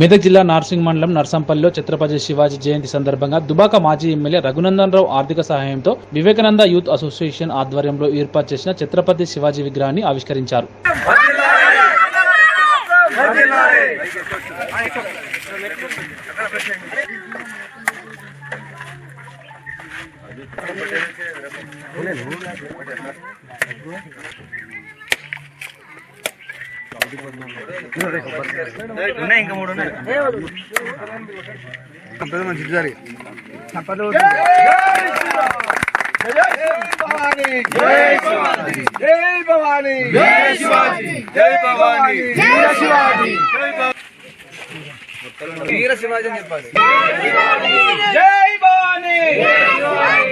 మెదక్ జిల్లా నార్సింగ్ మండలం నర్సంపల్లిలో ఛత్రపతి శివాజీ జయంతి సందర్భంగా దుబాక మాజీ ఎమ్మెల్యే రఘునందన్ రావు ఆర్థిక సహాయంతో వివేకానంద యూత్ అసోసియేషన్ ఆధ్వర్యంలో ఏర్పాటు చేసిన ఛత్రపతి శివాజీ విగ్రహాన్ని ఆవిష్కరించారు. జై భవానీ. జై శివాజీ. జై భవానీ. జై శివాజీ. వీర శివాజీ అని చెప్పాలి. జై భవానీ.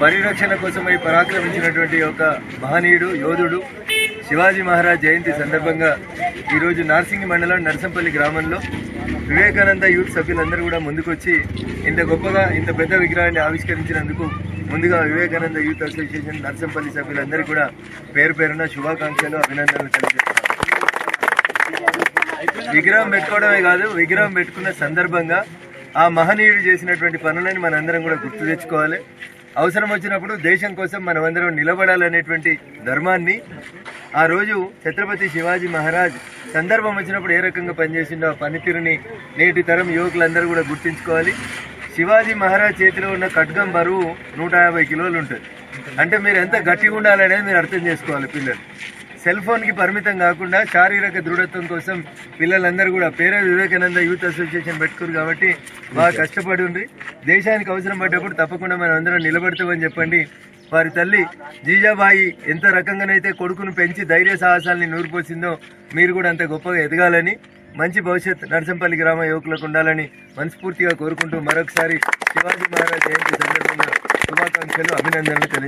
పరిరక్షణ కోసమై పరాక్రమించినటువంటి ఒక మహనీయుడు యోధుడు శివాజీ మహారాజ్ జయంతి సందర్భంగా ఈరోజు నార్సింగి మండలం నర్సంపల్లి గ్రామంలో వివేకానంద యూత్ సభ్యులందరూ కూడా ముందుకొచ్చి ఇంత గొప్పగా ఇంత పెద్ద విగ్రహాన్ని ఆవిష్కరించినందుకు ముందుగా వివేకానంద యూత్ అసోసియేషన్ నర్సంపల్లి సభ్యులందరికీ కూడా పేరు పేరున శుభాకాంక్షలు అభినందనలు తెలియజేస్తున్నారు విగ్రహం పెట్టుకోవడమే కాదు విగ్రహం పెట్టుకున్న సందర్భంగా ఆ మహనీయుడు చేసినటువంటి పనులని మనందరం కూడా గుర్తు తెచ్చుకోవాలి. అవసరం వచ్చినప్పుడు దేశం కోసం మనమందరం నిలబడాలనేటువంటి ధర్మాన్ని ఆ రోజు ఛత్రపతి శివాజీ మహారాజ్ సందర్భం వచ్చినప్పుడు ఏ రకంగా పనిచేసిండో ఆ పనితీరుని నేటి తరం యువకులందరూ కూడా గుర్తించుకోవాలి. శివాజీ మహారాజ్ చేతిలో ఉన్న ఖడ్గం బరువు నూట యాభై కిలోలు ఉంటుంది. అంటే మీరు ఎంత గట్టిగా ఉండాలనేది మీరు అర్థం చేసుకోవాలి పిల్లలు. సెల్ ఫోన్కి పరిమితం కాకుండా శారీరక దృఢత్వం కోసం పిల్లలందరూ కూడా పేరే వివేకానంద యూత్ అసోసియేషన్ పెట్టుకురు కాబట్టి బాగా కష్టపడి ఉండ్రి. దేశానికి అవసరం పడ్డప్పుడు తప్పకుండా మనం అందరం నిలబడతామని చెప్పండి. వారి తల్లి జీజాబాయి ఎంత రకంగానైతే కొడుకును పెంచి ధైర్య సాహసాలని నూరిపోసిందో మీరు కూడా అంత గొప్పగా ఎదగాలని మంచి భవిష్యత్ నర్సంపల్లి గ్రామ యువకులకు ఉండాలని మనస్ఫూర్తిగా కోరుకుంటూ మరొకసారి శివాజీ మహారాజ్ జయంతి సందర్భంగా శుభాకాంక్షలు అభినందనలు తెలియ